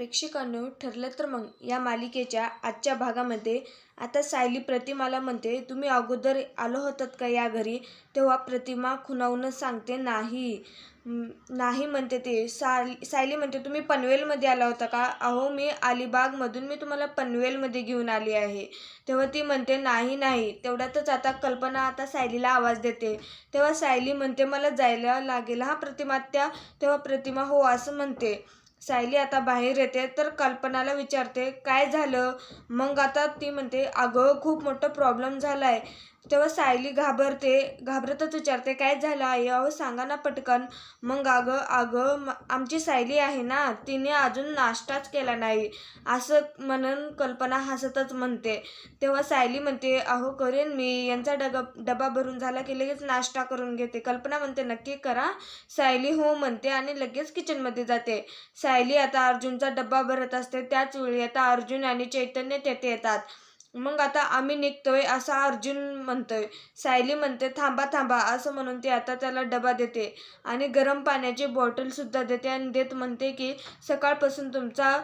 प्रेक्षकांनो ठरलं तर मग. या मालिकेच्या आजच्या भागामध्ये आता सायली प्रतिमाला म्हणते तुम्ही अगोदर आलो होतात का या घरी? तेव्हा प्रतिमा खुणावूनच सांगते नाही. नाही म्हणते ते. साल सायली म्हणते तुम्ही पनवेलमध्ये आला होता का? अहो मी अलिबागमधून मी तुम्हाला पनवेलमध्ये घेऊन आली आहे. तेव्हा ती म्हणते नाही नाही. तेवढ्यातच आता कल्पना आता सायलीला आवाज देते. तेव्हा सायली म्हणते मला जायला लागेल हा प्रतिमा त्या तेव्हा प्रतिमा हो असं म्हणते. सायली आता बाहेर येते तर कल्पनाला विचारते काय झालं? मग आता ती म्हणते अगं खूप मोठं प्रॉब्लेम झाला आहे तेव्हा सायली घाबरते घाबरतच विचारते काय झालं आई? अहो सांगा ना पटकन. मग अगं अगं आमची सायली आहे ना तिने अजून नाश्ताच केला नाही. असं म्हणून कल्पना हसतच म्हणते. तेव्हा सायली म्हणते अहो करेन मी. यांचा डगा डबा भरून झाला की लगेच नाश्ता करून घेते. कल्पना म्हणते नक्की करा. सायली हो म्हणते आणि लगेच किचनमध्ये जाते. सायली आता अर्जुनचा डब्बा भरत असते. त्याच वेळी आता अर्जुन आणि चैतन्य तेथे येतात. मग आता आम्ही निघतोय असा अर्जुन म्हणतोय. सायली म्हणते थांबा थांबा असं म्हणून ते आता त्याला डबा देते. आणि गरम पाण्याची बॉटलसुद्धा देते आणि देत म्हणते की सकाळपासून तुमचा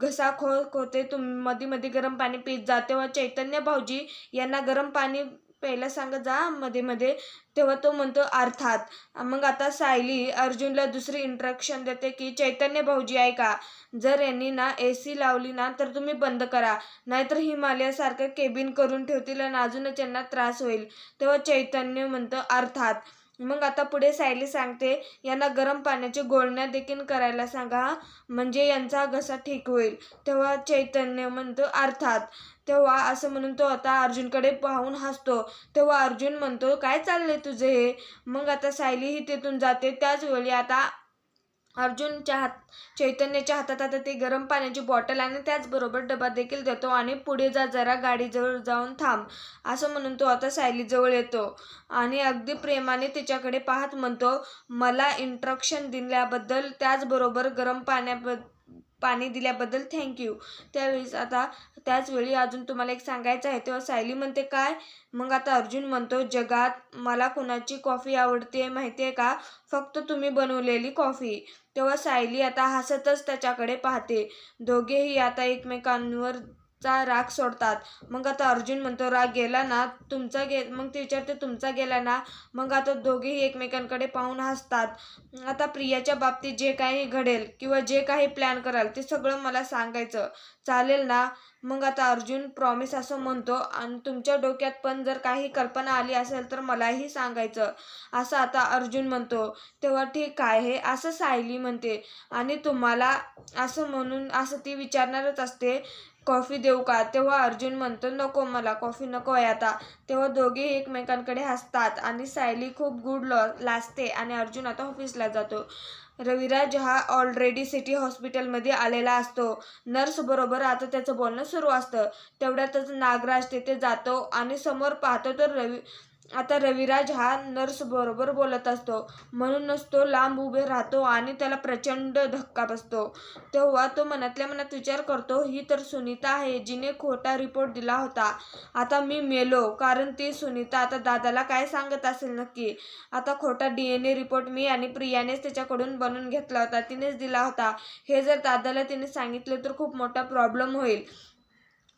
घसा खो खोते तुममध्ये मध्ये गरम पाणी पीत जा. तेव्हा चैतन्य भाऊजी यांना गरम पाणी पहिला सांगत जा मध्ये मध्ये. तेव्हा तो म्हणतो अर्थात. मग आता सायली अर्जुनला दुसरी इंट्रक्शन देते की चैतन्य भाऊजी ऐका जर यांनी ना ए सी लावली ना तर तुम्ही बंद करा. नाहीतर हिमालयासारखं केबिन करून ठेवतील आणि अजूनच यांना त्रास होईल. तेव्हा चैतन्य म्हणतं अर्थात. मग आता पुढे सायली सांगते यांना गरम पाण्याची गोळण्या देखील करायला सांगा म्हणजे यांचा घसा ठीक होईल. तेव्हा चैतन्य म्हणतो अर्थात. तेव्हा असं म्हणून तो आता अर्जुनकडे पाहून हसतो. तेव्हा अर्जुन म्हणतो काय चाललंय तुझे हे? मग आता सायली ही तिथून जाते. त्याच वेळी आता अर्जुनच्या हात चैतन्याच्या हातात आता ते गरम पाण्याची बॉटल आणि त्याचबरोबर डबा देखील देतो आणि पुढे जा जरा गाडीजवळ जाऊन थांब असं म्हणून तो आता सायलीजवळ येतो आणि अगदी प्रेमाने तिच्याकडे पाहत म्हणतो मला इंट्रक्शन दिल्याबद्दल त्याचबरोबर गरम पाण्याबद्दल पाणी दिल्याबद्दल थँक्यू त्यावेळेस आता त्याचवेळी अजून तुम्हाला एक सांगायचं आहे तेव्हा सायली म्हणते काय? मग आता अर्जुन म्हणतो जगात मला कुणाची कॉफी आवडते माहिती आहे का? फक्त तुम्ही बनवलेली कॉफी तेव्हा सायली आता हसतच त्याच्याकडे पाहते. दोघेही आता एकमेकांवर चा राग सोडतात. मग आता अर्जुन म्हणतो राग गेला ना तुमचा गे मग ते विचारते तुमचा गेला ना? मग आता दोघेही एकमेकांकडे पाहून हसतात. आता प्रियाच्या बाबतीत जे काही घडेल किंवा जे काही प्लॅन कराल ते सगळं मला सांगायचं. चालेल ना मग आता अर्जुन प्रॉमिस असं म्हणतो आणि तुमच्या डोक्यात पण जर काही कल्पना आली असेल तर मलाही सांगायचं. असं आता अर्जुन म्हणतो तेव्हा ठीक आहे असं सायली म्हणते. आणि तुम्हाला असं म्हणून असं ती विचारणारच असते कॉफी देऊ का? तेव्हा अर्जुन म्हणतो नको मला कॉफी नको आहे आता. तेव्हा दोघेही एकमेकांकडे हसतात आणि सायली खूप गुड लॉ लाजते आणि अर्जुन आता ऑफिसला जातो. रविराज हा ऑलरेडी सिटी हॉस्पिटलमध्ये आलेला असतो. नर्स बरोबर आता त्याचं बोलणं सुरू असतं. तेवढ्यातच नागराज तिथे जातो आणि समोर पाहतो तर रवी आता रविराज हा नर्स बरोबर बोलत असतो. म्हणूनच तो लांब उभे राहतो आणि त्याला प्रचंड धक्का बसतो. तेव्हा तो मनातल्या मनात विचार करतो ही तर सुनीता आहे जिने खोटा रिपोर्ट दिला होता. आता मी मेलो कारण ती सुनीता आता दादाला काय सांगत असेल नक्की? आता खोटा डी एन ए रिपोर्ट मी आणि प्रियानेच त्याच्याकडून बनवून घेतला होता तिनेच दिला होता. हे जर दादाला तिने सांगितलं तर खूप मोठा प्रॉब्लेम होईल.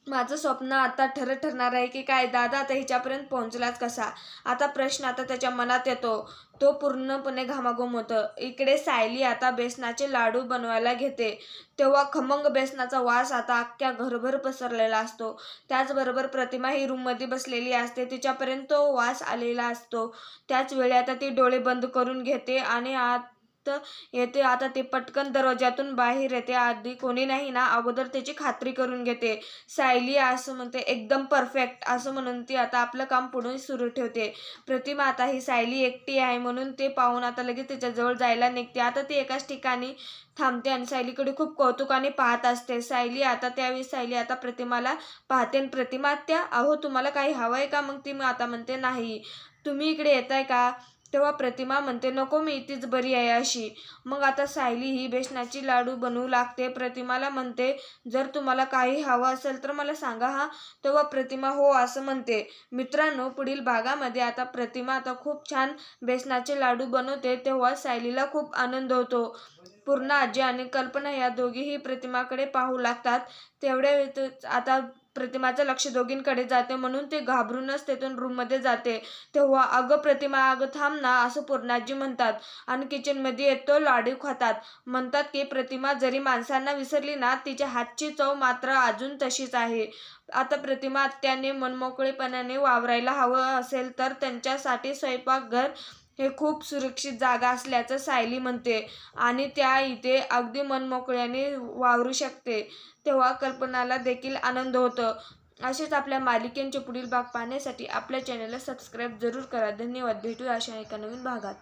माझं स्वप्न आता ठरत ठरणार आहे की काय दादा आता हिच्यापर्यंत पोहोचलाच कसा? आता प्रश्न आता त्याच्या मनात येतो. तो पूर्णपणे घामाघूम होतं. इकडे सायली आता बेसनाचे लाडू बनवायला घेते. तेव्हा खमंग बेसनाचा वास आता अख्ख्या घरभर पसरलेला असतो. त्याचबरोबर प्रतिमा ही रूममध्ये बसलेली असते. तिच्यापर्यंत तो वास आलेला असतो. त्याच वेळी आता ती डोळे बंद करून घेते आणि आत येते. आता ते पटकन दरवाजातून बाहेर येते. आधी कोणी नाही ना अगोदर त्याची खात्री करून घेते. सायली असं म्हणते एकदम परफेक्ट. असं म्हणून ती आता आपलं काम पुढून सुरू ठेवते. प्रतिमा आता ही सायली एकटी आहे म्हणून ते पाहून आता लगेच त्याच्याजवळ जायला निघते. आता ती एकाच ठिकाणी थांबते आणि सायलीकडे खूप कौतुकाने पाहत असते. सायली आता त्यावेळी सायली आता प्रतिमाला पाहते आणि प्रतिमा त्या अहो तुम्हाला काही हवं आहे का? मग ती मग आता म्हणते नाही. तुम्ही इकडे येताय का? तेव्हा प्रतिमा म्हणते नको मी इथेच बरी आहे अशी. मग आता सायली ही बेसनाची लाडू बनवू लागते. प्रतिमाला म्हणते जर तुम्हाला काही हवं असेल तर मला सांगा हा. तेव्हा प्रतिमा हो असं म्हणते. मित्रांनो पुढील भागामध्ये आता प्रतिमा आता खूप छान बेसनाचे लाडू बनवते तेव्हा सायलीला खूप आनंद होतो. पूर्ण आजी आणि कल्पना या दोघीही प्रतिमाकडे पाहू लागतात. तेवढ्या आता प्रतिमाचं लक्ष दोघींकडे जाते म्हणून ते घाबरूनच तेथून रूममध्ये जाते. तेव्हा अगं प्रतिमा अगं थांब ना असं पूर्णाजी म्हणतात आणि किचनमध्ये येतो लाडू खातात. म्हणतात की प्रतिमा जरी माणसांना विसरली ना तिच्या हातची चव मात्र अजून तशीच आहे. आता प्रतिमा आत्याने मनमोकळेपणाने वावरायला हवं असेल तर त्यांच्यासाठी स्वयंपाकघर हे खूप सुरक्षित जागा असल्याचं सायली म्हणते आणि त्या इथे अगदी मनमोकळ्याने वावरू शकते तेव्हा कल्पनाला देखील आनंद होतो. असेच आपल्या मालिकेंचे पुढील भाग पाहण्यासाठी आपल्या चॅनलला सबस्क्राईब जरूर करा. धन्यवाद. भेटूया अशा एका नवीन भागात.